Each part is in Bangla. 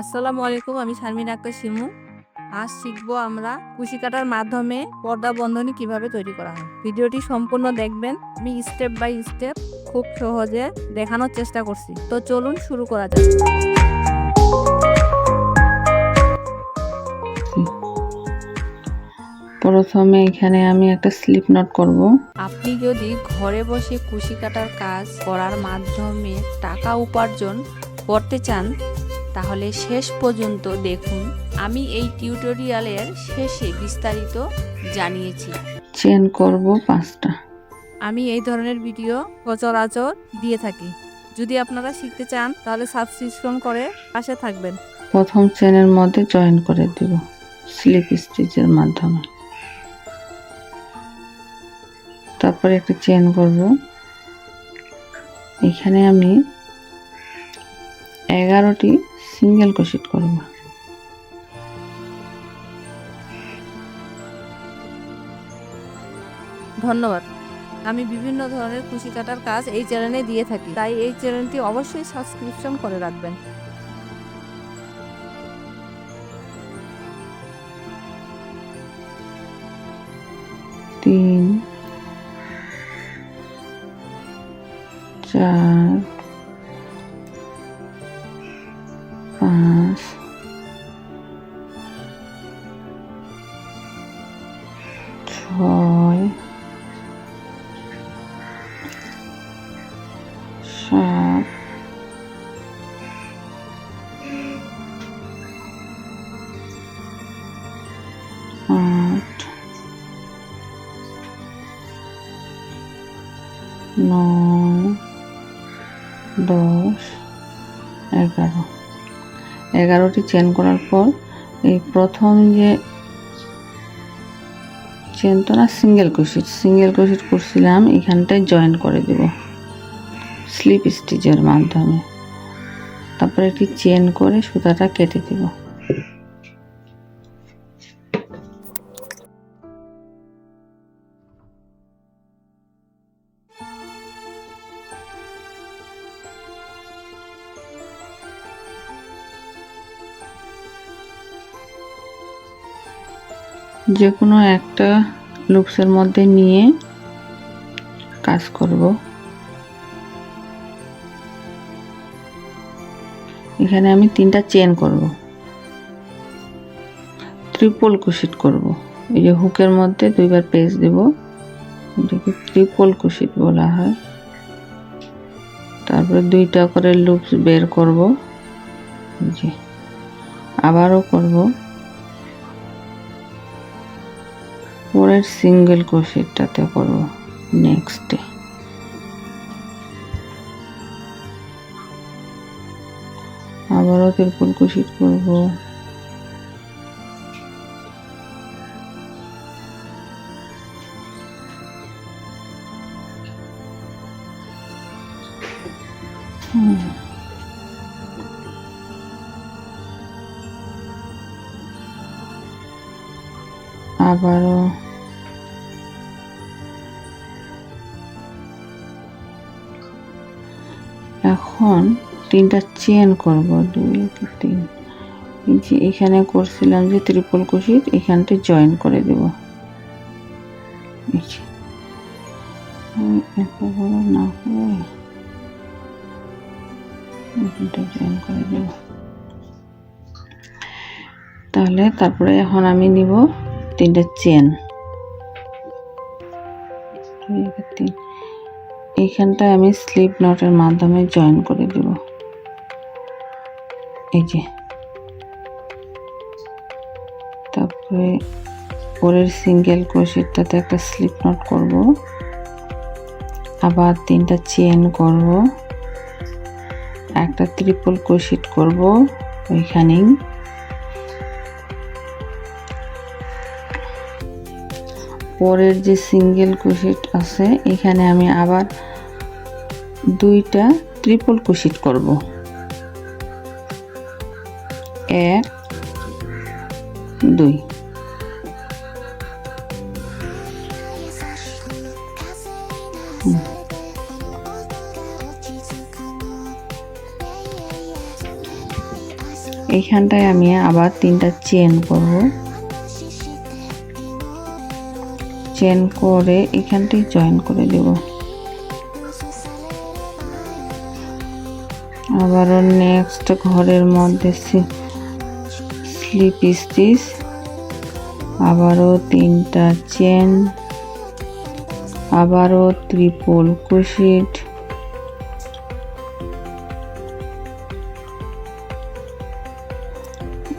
আসসালামু আলাইকুম আমি শারমিন আক্তার শিমু। আজ শিখব আমরা কুশি কাটার মাধ্যমে পর্দা বন্ধনী কীভাবে তৈরি করা হয়। ভিডিওটি সম্পূর্ণ দেখবেন আমি স্টেপ বাই স্টেপ খুব সহজে দেখানোর চেষ্টা করছি। তো চলুন শুরু করা যাক। প্রথমে এখানে আমি একটা স্লিপ নট করব। আপনি যদি ঘরে বসে কুশি কাটার কাজ করার মাধ্যমে টাকা উপার্জন করতে চান তাহলে শেষ পর্যন্ত দেখুন আমি এই টিউটোরিয়ালের শেষে বিস্তারিত জানিয়েছি। চেন করব পাঁচটা। আমি এই ধরনের ভিডিও সচরাচর দিয়ে থাকি। যদি আপনারা শিখতে চান তাহলে সাবস্ক্রিপশন করে পাশে থাকবেন। প্রথম চেনের মধ্যে জয়েন করে দিব স্লিপ স্টিচের মাধ্যমে। তারপরে একটা চেন করব। এখানে আমি এগারোটি সিঙ্গেল ক্রোশেট করব। ধন্যবাদ। আমি বিভিন্ন ধরনের খুশি কাটার কাজ এই চ্যানেলে দিয়ে থাকি, তাই এই চ্যানেলটি অবশ্যই সাবস্ক্রিপশন করে রাখবেন। আট নয় দশ, এগারো। এগারোটি চেন করার পর এই প্রথম যে চেন তো না সিঙ্গেল ক্রোশেট সিঙ্গেল ক্রোশেট করছিলাম, এখানটায় জয়েন করে দেব। স্লিপ স্টিচের মাধ্যমে। তারপরে একটি চেন করে সুতাটা কেটে দেব। যে কোনো একটা লুপসের মধ্যে নিয়ে কাজ করব। এখানে আমি তিনটা চেন করব। ত্রিপল কুশিট করব। এই যে হুকের মধ্যে দুইবার পেজ দেব। এটাকে ত্রিপল কুশিট বলা হয়। তারপরে দুইটা করে লুপস বের করব। যে আবারও করব। পরের সিঙ্গেল ক্রোশেটটাতে করব নেক্সটে আবারও ত্রিপুল ক্রোশেট করব। আবারও। এখন তিনটা চেন করব, দুই, তিন। যে এখানে করছিলাম যে ত্রিপল কুশিট এখানটা জয়েন করে না এখানটা জয়েন করে দেব। তাহলে তারপরে এখন আমি নিব তিনটা চেন। এইখানটায় আমি স্লিপ নটের মাধ্যমে জয়েন করে দেব। এই যে। তারপরে পরের সিঙ্গেল ক্রোশেটটাতে একটা স্লিপ নট করব। আবার তিনটা চেন করব। একটা ত্রিপল ক্রোশেট করব। ওইখানেই। পরের যে সিঙ্গেল ক্রোশেট আছে, এখানে আমি আবার দুইটা ট্রিপল ক্রোশেট করব। এক, দুই। এইখানটায় আমি আবার তিনটা চেন করব। চেন করে এখানটায় জয়েন করে দেব। আবারও নেক্সট ঘরের মধ্যে স্লিপ স্টিচ আবারও তিনটা চেন আবারও ত্রিপল কুশিট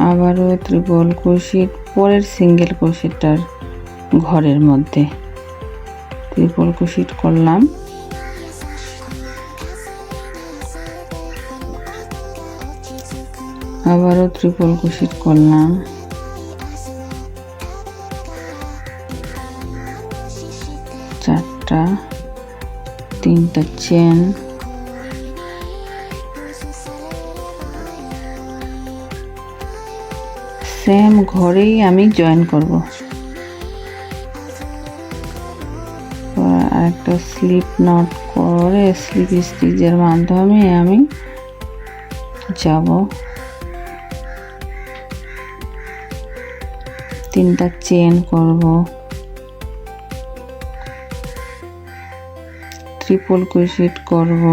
আবারও ত্রিপল কুশিট পরের সিঙ্গেল কুশিটটার ঘরের মধ্যে। ত্রিপল কুশিট করলাম। আবারও ত্রিপল কুশিট করলাম। চারটা, তিনটা চেন। সেম ঘরেই আমি জয়েন করব। স্লিপ নট করে স্লিপ স্টিচের মাধ্যমে আমি যাব। তিনটা চেন করব। ট্রিপল কুশিট করব।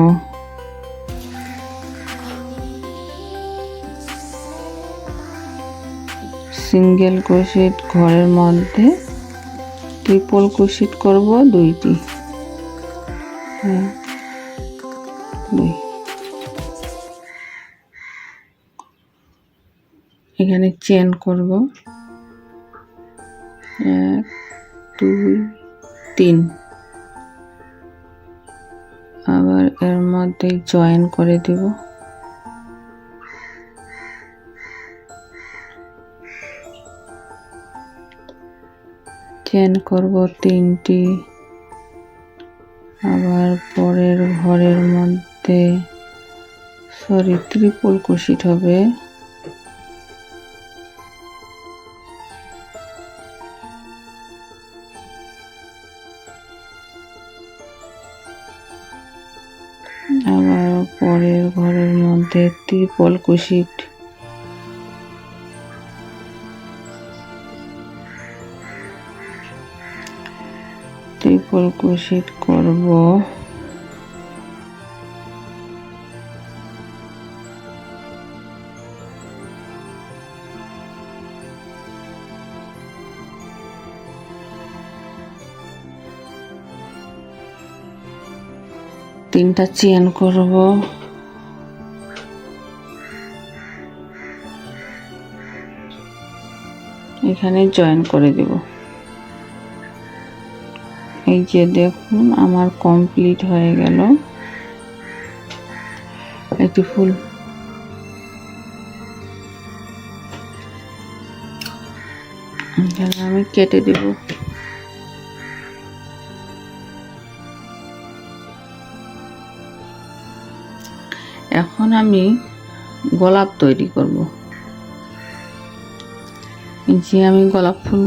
সিঙ্গেল কুশিট ঘরের মধ্যে ট্রিপল কুশিট করব দুইটি। দুই এখানে চেন করব। এক, দুই, তিন। আবার এর মধ্যে জয়েন করে দেব। চেন করব তিনটি। আবার পরের ঘরের মধ্যে সরি ত্রিপল কুশিট হবে। আবার পরের ঘরের মধ্যে ত্রিপল কুশিট কুশিট করব। তিনটা চেন করব। এখানে জয়েন করে দেব। এই যে দেখুন, আমার কমপ্লিট হয়ে গেল। একটি ফুল। আমি কেটে দেবো। এখন আমি গোলাপ তৈরি করব। যে আমি গোলাপ ফুল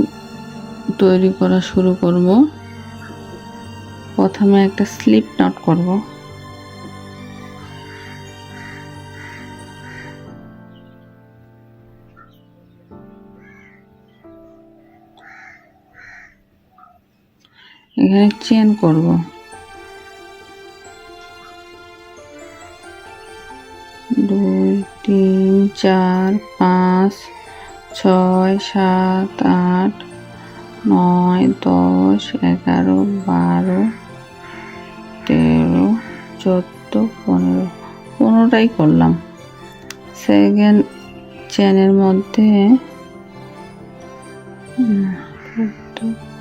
তৈরি করা শুরু করব। প্রথমে একটা স্লিপ নট করব। এখানে চেন করব। দুই, তিন, চার, পাঁচ, ছয়, সাত, আট, নয়, দশ, এগারো, বারো তেরো, চোদ্দ, পনেরো। পনেরোটাই করলাম। সেকেন্ড চেনের মধ্যে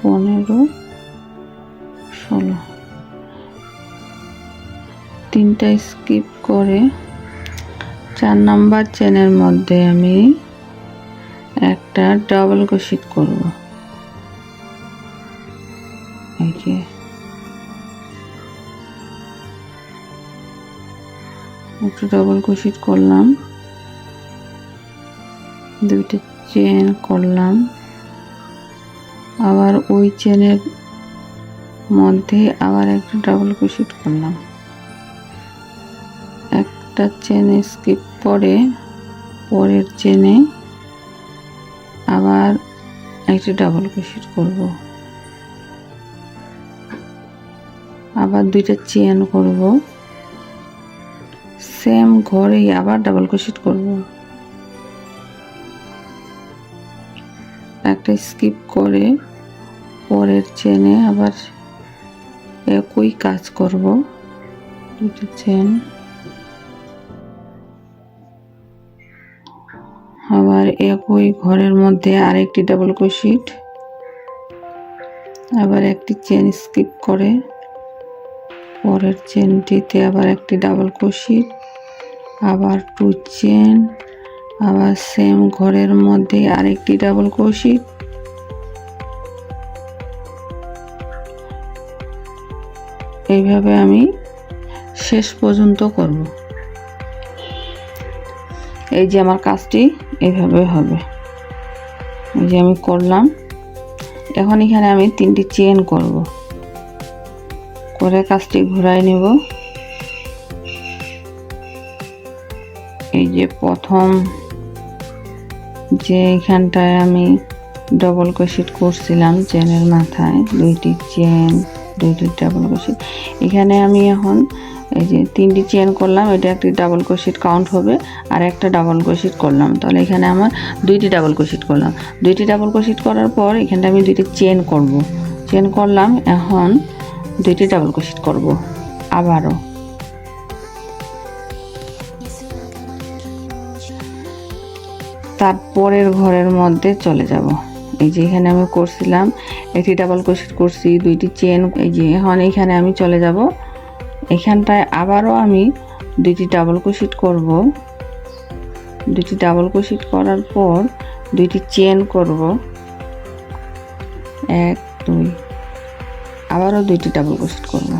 পনেরো, ষোলো। তিনটা স্কিপ করে চার নাম্বার চেনের মধ্যে আমি একটা ডাবল ক্রোশেট করব। এই যে। একটা ডাবল ক্রোশেট করলাম। দুইটা চেন করলাম। আবার ওই চেনের মধ্যে আবার একটা ডাবল ক্রোশেট করলাম। একটা চেন স্কিপ করে পরের চেনে আবার একটা ডাবল ক্রোশেট করব। আবার দুইটা চেন করব। সেম ঘরেই আবার ডাবল ক্রোশেট করব। একটা স্কিপ করে পরের চেনে আবার একই কাজ করব। দুটো চেন আবার একই ঘরের মধ্যে আরেকটি ডাবল ক্রোশেট আবার একটি চেন স্কিপ করে পরের চেনটিতে আবার একটি ডাবল ক্রোশেট আবার টু চেন আবার সেম ঘরের মধ্যে আরেকটি ডাবল ক্রোশেট এইভাবে আমি শেষ পর্যন্ত করব। এই যে আমার কাজটি এইভাবে হবে। এই যে আমি করলাম। এখন এখানে আমি তিনটি চেন করব। করে কাজটি ঘুরাই নেব। যে প্রথম যে এখানটায় আমি ডবল ক্রোশেট করছিলাম চেনের মাথায়, দুইটি চেন দুইটি ডাবল ক্রোশেট এখানে আমি এখন এই যে তিনটি চেন করলাম, এটা একটি ডাবল ক্রোশেট কাউন্ট হবে, আর একটা ডাবল ক্রোশেট করলাম। তাহলে এখানে আমার দুইটি ডাবল ক্রোশেট করলাম। দুইটি ডাবল ক্রোশেট করার পর এখানটা আমি দুইটি চেন করব। চেন করলাম, এখন দুইটি ডাবল ক্রোশেট করব। আবারও। তারপরের ঘরের মধ্যে চলে যাব। এই যে এখানে আমি করছিলাম, একটি ডাবল ক্রোশেট করছি, দুইটি চেন এই যে এখন এখানে আমি চলে যাব। এখানটায় আবারও আমি দুইটি ডাবল ক্রোশেট করব। দুইটি ডাবল ক্রোশেট করার পর দুইটি চেন করব। এক, দুই, আবারও দুইটি ডাবল ক্রোশেট করব।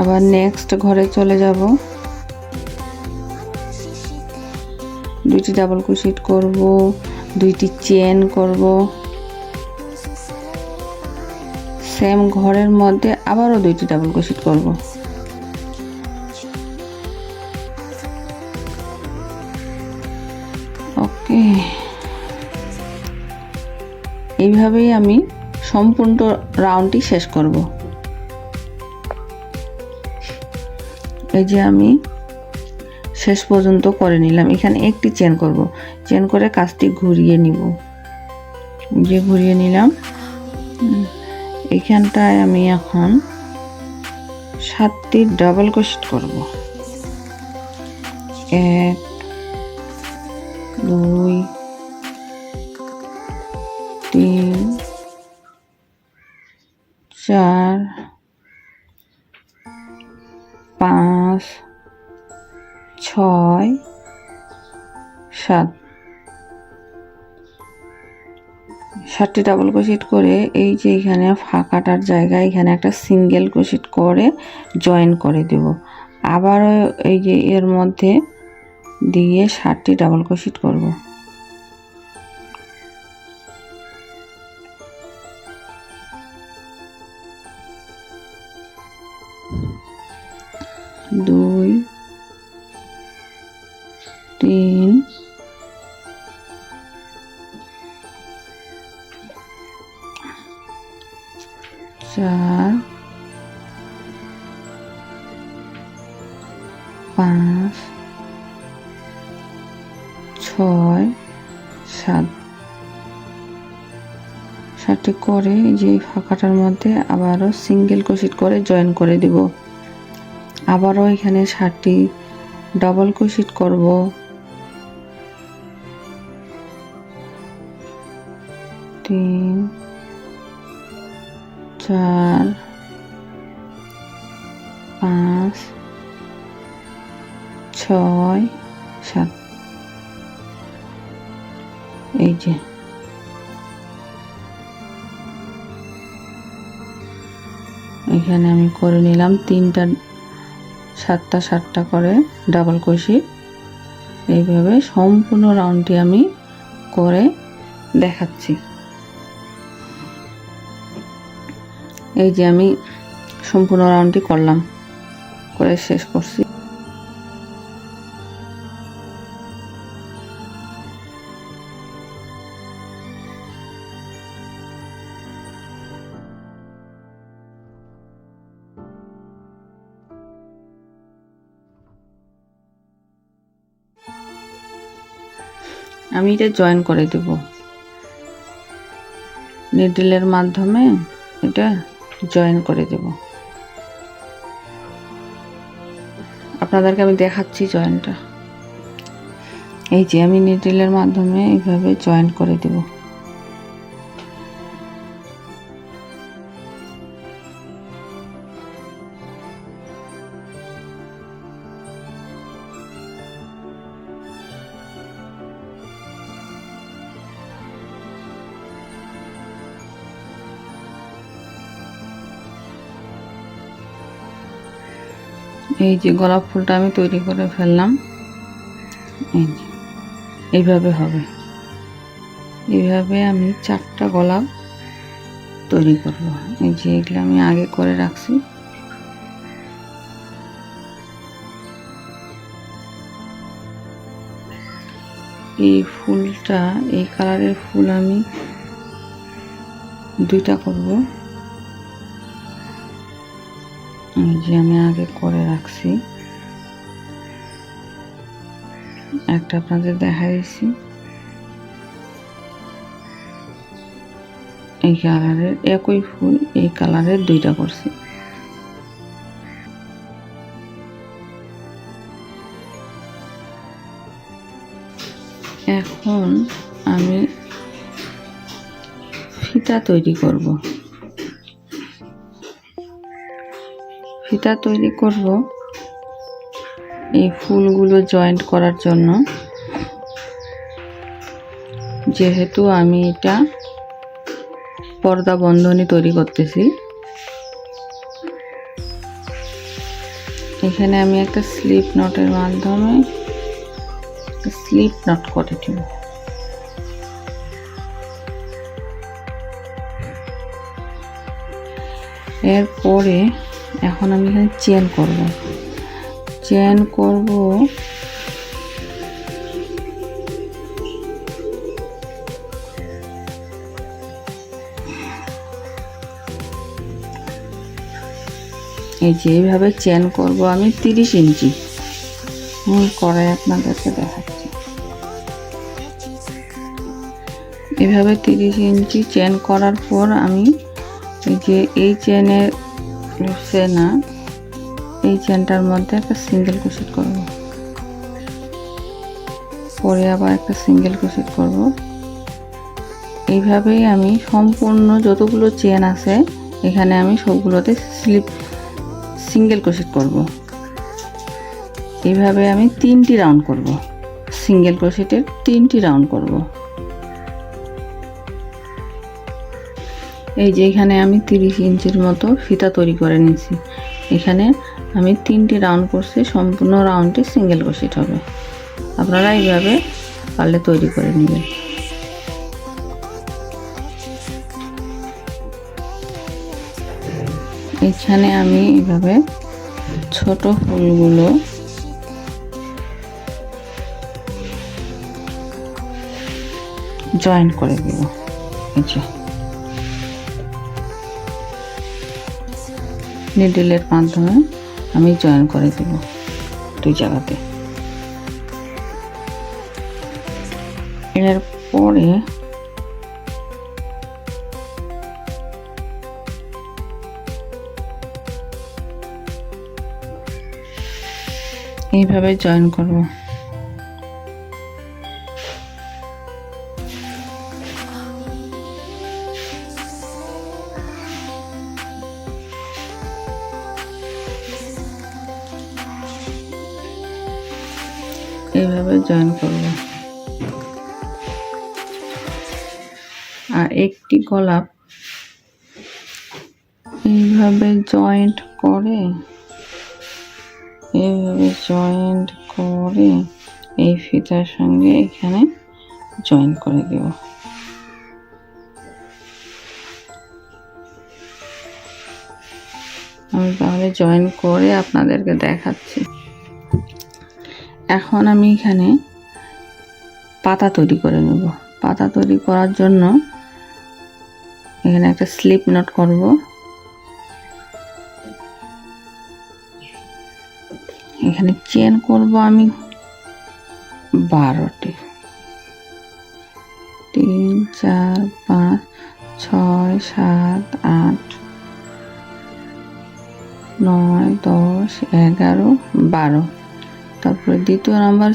আবার নেক্সট ঘরে চলে যাব। দুইটি ডাবল ক্রোশেট করব, দুইটি চেন করব। সেম ঘরের মধ্যে আবারও দুইটি ডাবল ক্রোশেট করব। ওকে এইভাবেই আমি সম্পূর্ণ রাউন্ডটি শেষ করব। এই যে আমি শেষ পর্যন্ত করে নিলাম। এখানে একটি চেন করব। চেন করে কাজটি ঘুরিয়ে নিব। যে ঘুরিয়ে নিলাম। এখানটায় আমি এখন সাতটি ডাবল ক্রোশেট করব। এক, দুই সাতটি ডাবল ক্রোশেট করে এই যে এখানে ফাঁকাটার জায়গায় এখানে একটা সিঙ্গেল ক্রোশেট করে জয়েন করে দেব। আবারও এই যে এর মধ্যে দিয়ে ষাটটি ডাবল ক্রোশেট করব। করে যে ফাঁকাটার মধ্যে আবারও সিঙ্গেল ক্রোশেট করে জয়েন করে দিব। আবারও এখানে ষাটটি ডবল ক্রোশেট করব। তিন, চার, পাঁচ, ছয়, সাত। এই যে। এখানে আমি করে নিলাম তিনটা, সাতটা সাতটা করে ডাবল কষি। এইভাবে সম্পূর্ণ রাউন্ডটি আমি করে দেখাচ্ছি। এই যে আমি সম্পূর্ণ রাউন্ডটি করলাম, করে শেষ করছি। আমি এটা জয়েন করে দেব। নিডলের মাধ্যমে এটা জয়েন করে দেব। আপনাদেরকে আমি দেখাচ্ছি জয়েনটা। এই যে আমি নিডলের মাধ্যমে এইভাবে জয়েন করে দেব। এই যে গোলাপ ফুলটা আমি তৈরি করে ফেললাম। এই যে, এইভাবে হবে। এইভাবে আমি চারটা গোলাপ তৈরি করব। এই যে এগুলো আমি আগে করে রাখছি। এই ফুলটা, এই কালারের ফুল আমি দুইটা করব। যে আমি আগে করে রাখছি। একটা আপনাদের দেখা দিচ্ছি এই কালারের, একই ফুল, এই কালারের দুইটা করছি। এখন আমি ফিতা তৈরি করব। ফিতা তৈরি করব এই ফুলগুলো জয়েন্ট করার জন্য। যেহেতু আমি এটা পর্দা বন্ধনী তৈরি করতেছি। এখানে আমি একটা স্লিপ নটের মাধ্যমে স্লিপ নট করে দিব। এরপরে এখন আমি এখানে চেন করব। চেন করব। এই যে এইভাবে চেন করব আমি তিরিশ ইঞ্চি। করাই আপনাদেরকে দেখাচ্ছি। এভাবে তিরিশ ইঞ্চি চেন করার পর আমি এই যে এই চেনের না এই চেনটার মধ্যে একটা সিঙ্গেল ক্রোশেট করব। পরে আবার একটা সিঙ্গেল ক্রোশেট করব। এইভাবেই আমি সম্পূর্ণ যতগুলো চেন আছে, এখানে আমি সবগুলোতে স্লিপ, সিঙ্গেল ক্রোশেট করব। এইভাবে আমি তিনটি রাউন্ড করব। সিঙ্গেল ক্রোশেটের তিনটি রাউন্ড করব। এই যে এখানে আমি তিরিশ ইঞ্চির মতো ফিতা তৈরি করে নিয়েছি। এখানে আমি তিনটি রাউন্ড করছি, সম্পূর্ণ রাউন্ডটি সিঙ্গেল ক্রোশেট হবে। আপনারা এইভাবে পারলে তৈরি করে নেবেন। এখানে আমি এইভাবে ছোট ফুলগুলো জয়েন করে দেব। এই যে। নিডলের মাধ্যমে আমি জয়েন করে দেব দুই জায়গাতে। এরপরে এইভাবে জয়েন করব। জয়েন করব। আর একটি গোলাপ এইভাবে জয়েন্ট করে, এইভাবে জয়েন্ট করে এই ফিতার সঙ্গে এখানে জয়েন করে দেব। আমি তাহলে জয়েন করে আপনাদেরকে দেখাচ্ছি। এখন আমি এখানে পাতা তৈরি করে নেব। পাতা তৈরি করার জন্য এখানে একটা স্লিপ নোট করব। এখানে চেন করব আমি বারোটি। তিন, চার, পাঁচ, ছয়, সাত, আট, নয়, দশ, এগারো, বারো। তারপরে দ্বিতীয় নাম্বার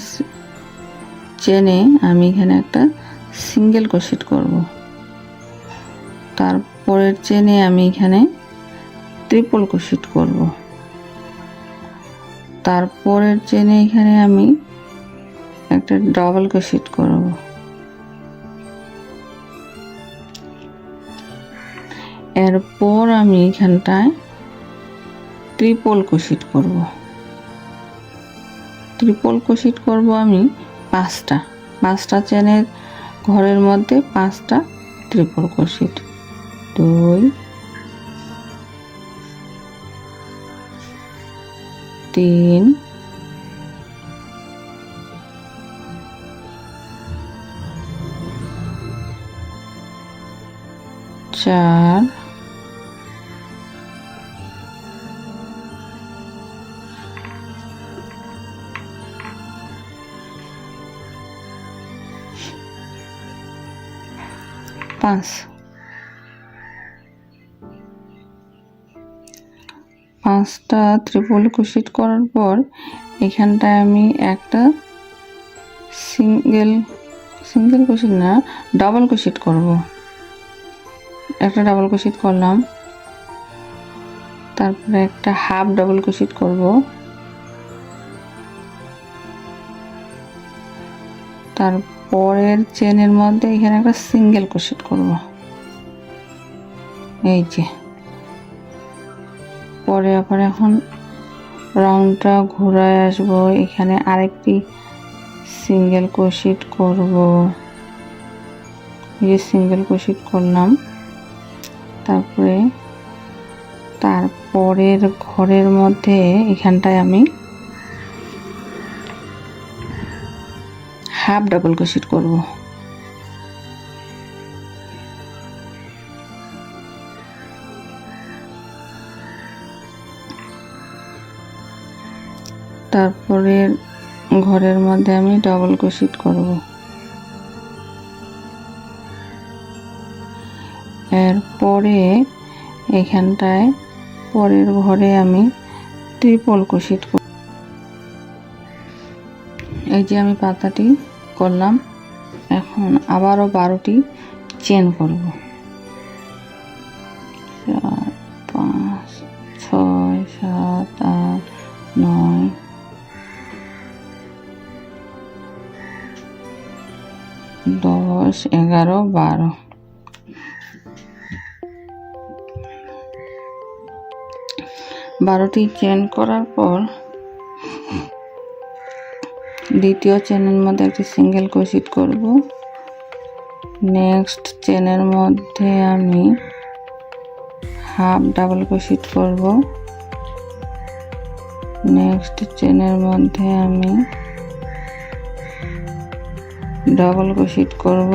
চেনে আমি এখানে একটা সিঙ্গেল ক্রোশেট করব। তারপরের চেনে আমি এখানে ট্রিপল ক্রোশেট করব। তারপরের চেনে এখানে আমি একটা ডবল ক্রোশেট করব। এরপর আমি এখানটায় ট্রিপল ক্রোশেট করব। ট্রিপল ক্রোশেট করব আমি পাঁচটা। পাঁচটা চেনের ঘরের মধ্যে পাঁচটা ট্রিপল ক্রোশেট দুই, তিন, চার পাঁচটা ত্রিপল কুশিট করার পর এখানটায় আমি একটা সিঙ্গেল সিঙ্গেল কুশিট না, ডাবল কুশিট করব। একটা ডাবল কুশিট করলাম। তারপরে একটা হাফ ডাবল কুশিট করব। তারপরের চেনের মধ্যে এখানে একটা সিঙ্গেল কুশিট করব। এই যে। পরে আবার এখন রাউন্ডটা ঘোরায় আসব। এখানে আরেকটি সিঙ্গেল কোশিট করব। এই যে সিঙ্গেল কোশিট করলাম। তারপরে, তারপরের ঘরের মধ্যে এখানটায় আমি হাফ ডাবল কোশিট করব। তারপরে ঘরের মধ্যে আমি ডাবল কোশিট করব। এরপরে এখানটায় পরের ঘরে আমি ট্রিপল কোশিট করব। এই যে আমি পাতাটি করলাম, এখন আবারও বারোটি চেন করব। দশ, এগারো, বারো। বারোটি চেন করার পর দ্বিতীয় চেনের মধ্যে একটি সিঙ্গেল কোশিট করব। নেক্সট চেনের মধ্যে আমি হাফ ডাবল কোশিট করব। নেক্সট চেনের মধ্যে আমি ডাবল কোশিট করব।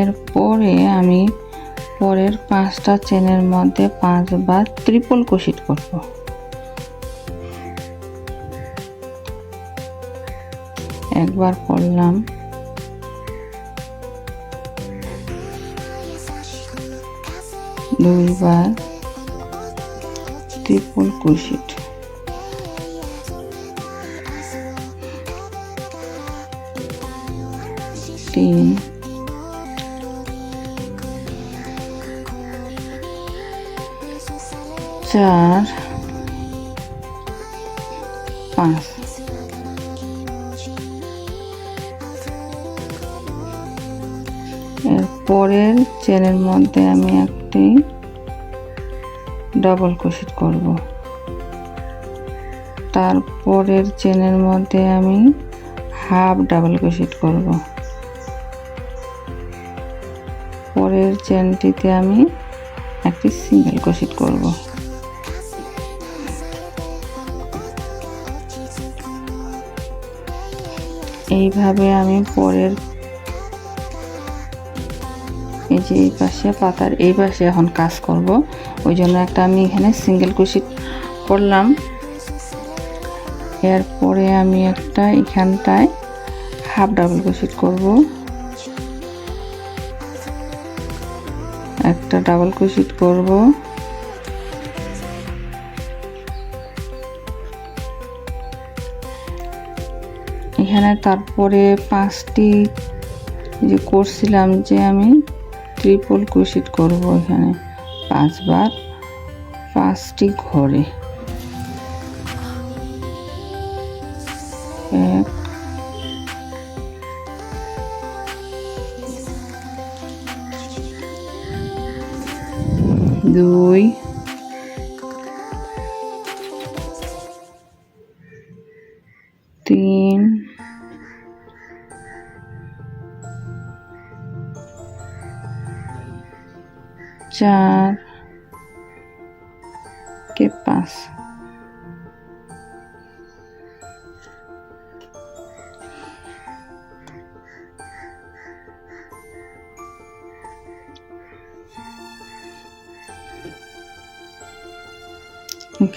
এরপরে আমি পরের পাঁচটা চেনের মধ্যে পাঁচবার ত্রিপল কোশিট করব। একবার করলাম। দুইবার ত্রিপল কোশিট তিন চার পাঁচ পরের চেনের মধ্যে আমি একটি ডাবল ক্রোশেট করব। তারপরের চেনের মধ্যে আমি হাফ ডাবল ক্রোশেট করব। চেনটিতে আমি একটি সিঙ্গেল ক্রোশেট করব। এইভাবে আমি পরের এই যে এই পাশে পাতার এই পাশে এখন কাজ করব। ওই জন্য একটা আমি এখানে সিঙ্গেল ক্রোশেট করলাম। এরপরে আমি একটা এখানটায় হাফ ডাবল ক্রোশেট করব। একটা ডাবল ক্রোশিট করব। এখানে তারপরে পাঁচটি যে করছিলাম যে আমি ট্রিপল ক্রোশিট করব এখানে পাঁচবার, পাঁচটি ঘরে। দুই। তিন। চার। কে পাঁচ?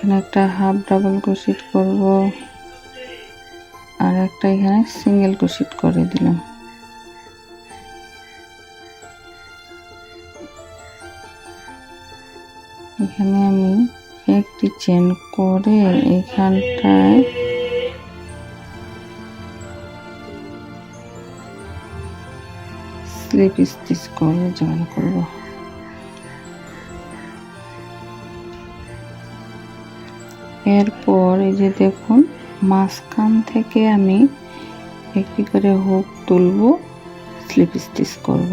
এখানে একটা হাফ ডাবল ক্রোশেট করব। আর একটা এখানে সিঙ্গেল ক্রোশেট করে দিলাম। এখানে আমি একটি চেন করে এখানটায় স্লিপ স্টিচ করে জয়েন করব। এরপর এই যে দেখুন, মাঝখান থেকে আমি একটি করে হুক তুলব স্লিপ স্টিচ করব।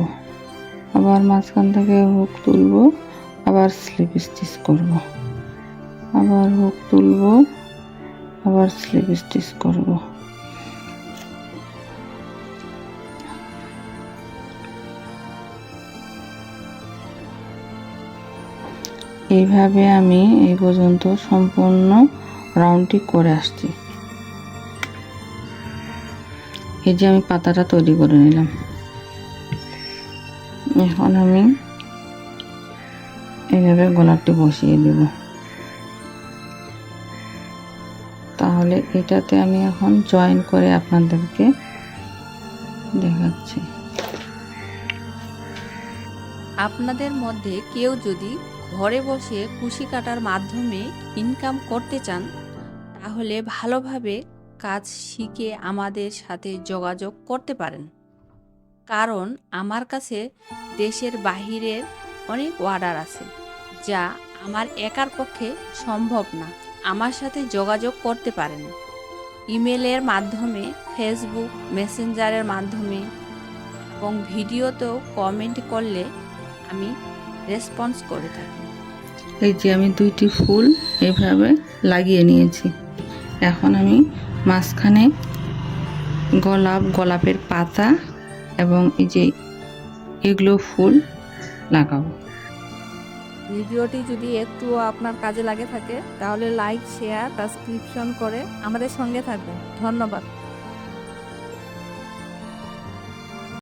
আবার মাঝখান থেকে হুক তুলব, আবার স্লিপ স্টিচ করব। আবার হুক তুলব, আবার স্লিপ স্টিচ করব। এইভাবে আমি এই পর্যন্ত সম্পূর্ণ রাউন্ডটি করে আসছি। এই যে আমি পাতাটা তৈরি করে নিলাম। এখন আমি এইভাবে গলারটি বসিয়ে দেব। তাহলে এটাতে আমি এখন জয়েন করে আপনাদেরকে দেখাচ্ছি। আপনাদের মধ্যে কেউ যদি ঘরে বসে কুশি কাটার মাধ্যমে ইনকাম করতে চান, তাহলে ভালোভাবে কাজ শিখে আমাদের সাথে যোগাযোগ করতে পারেন। কারণ আমার কাছে দেশের বাহিরের অনেক অর্ডার আছে, যা আমার একার পক্ষে সম্ভব না। আমার সাথে যোগাযোগ করতে পারেন। ইমেলের মাধ্যমে ফেসবুক মেসেঞ্জারের মাধ্যমে এবং ভিডিওতেও কমেন্ট করলে আমি রেসপন্স করে থাকি। এই যে আমি দুইটি ফুল এভাবে লাগিয়ে নিয়েছি। এখন আমি মাঝখানে গোলাপ, গোলাপের পাতা এবং এই যে এগুলো ফুল লাগাবো। ভিডিওটি যদি একটু আপনার কাজে লাগে থাকে, তাহলে লাইক, শেয়ার, সাবস্ক্রিপশন করে আমাদের সঙ্গে থাকবেন। ধন্যবাদ।